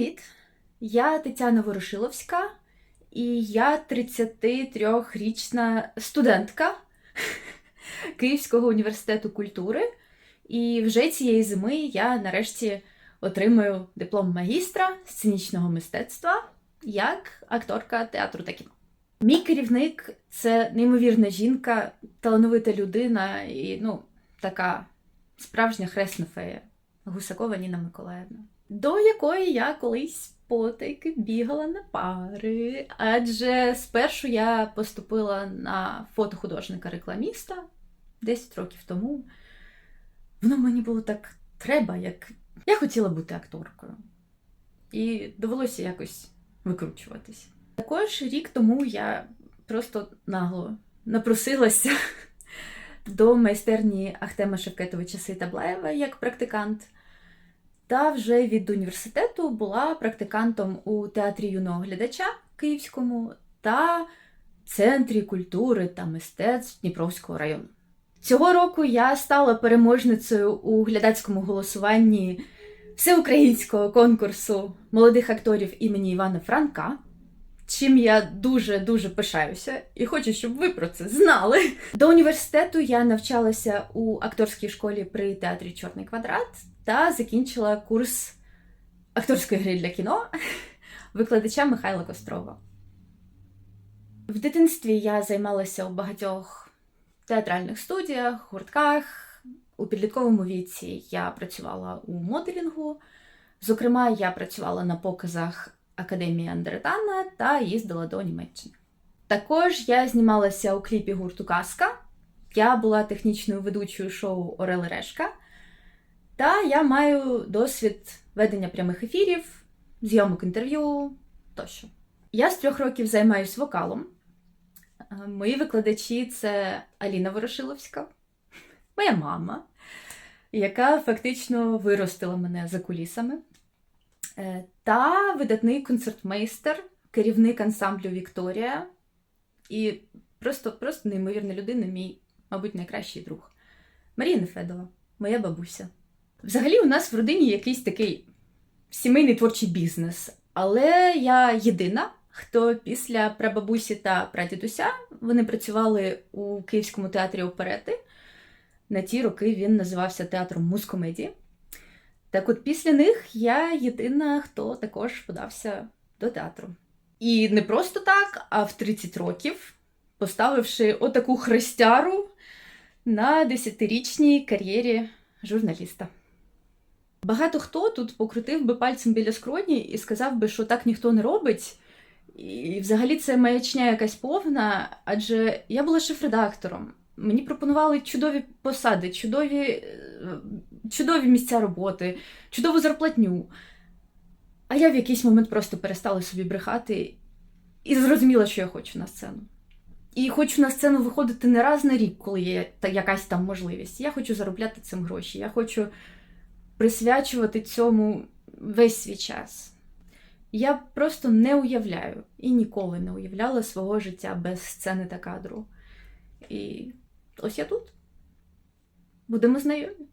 Привіт! Я Тетяна Ворошиловська, і я 33-річна студентка Київського університету культури. І вже цієї зими я нарешті отримаю диплом магістра сценічного мистецтва як акторка театру та кіно. Мій керівник це неймовірна жінка, талановита людина і ну, така справжня хресна фея Гусакова Ніна Миколаївна до якої я колись потайки бігала на пари. Адже спершу я поступила на фотохудожника-рекламіста 10 років тому. Воно мені було так треба, як я хотіла бути акторкою. І довелося якось викручуватись. Також рік тому я просто нагло напросилася до майстерні Ахтема Шевкетовича Сейтаблаєва як практикант. Та вже від університету була практикантом у театрі юного глядача Київському та Центрі культури та мистецтв Дніпровського району. Цього року я стала переможницею у глядацькому голосуванні всеукраїнського конкурсу молодих акторів імені Івана Франка, чим я дуже-дуже пишаюся і хочу, щоб ви про це знали. До університету я навчалася у акторській школі при театрі Чорний квадрат та закінчила курс акторської гри для кіно викладача Михайла Кострова. В дитинстві я займалася у багатьох театральних студіях, гуртках. У підлітковому віці я працювала у моделінгу. Зокрема, я працювала на показах Академії Андретана та їздила до Німеччини. Також я знімалася у кліпі гурту Казка. Я була технічною ведучою шоу Орел Решка. Та я маю досвід ведення прямих ефірів, зйомок інтерв'ю тощо. Я з трьох років займаюся вокалом. Е, Мої викладачі це Аліна Ворошиловська, моя мама, яка фактично виростила мене за кулісами, та видатний концертмейстер, керівник ансамблю Вікторія. І просто, просто неймовірна людина, мій, мабуть, найкращий друг. Марія Нефедова, моя бабуся. Взагалі, у нас в родині якийсь такий сімейний творчий бізнес. Але я єдина, хто після прабабусі та прадідуся вони працювали у Київському театрі оперети. На ті роки він називався театром мускомедії. Так от після них я єдина, хто також подався до театру. І не просто так, а в 30 років, поставивши отаку хрестяру на 10-річній кар'єрі журналіста. Багато хто тут покрутив би пальцем біля скроні і сказав би, що так ніхто не робить. І взагалі це маячня якась повна, адже я була шеф-редактором. Мені пропонували чудові посади, чудові, е, чудові місця роботи, чудову зарплатню. А я в якийсь момент просто перестала собі брехати і зрозуміла, що я хочу на сцену. І хочу на сцену виходити не раз на рік, коли є якась там можливість. Я хочу заробляти цим гроші. Я хочу присвячувати цьому весь свій час. Я просто не уявляю і ніколи не уявляла свого життя без сцени та кадру. І ось я тут. Будемо знайомі.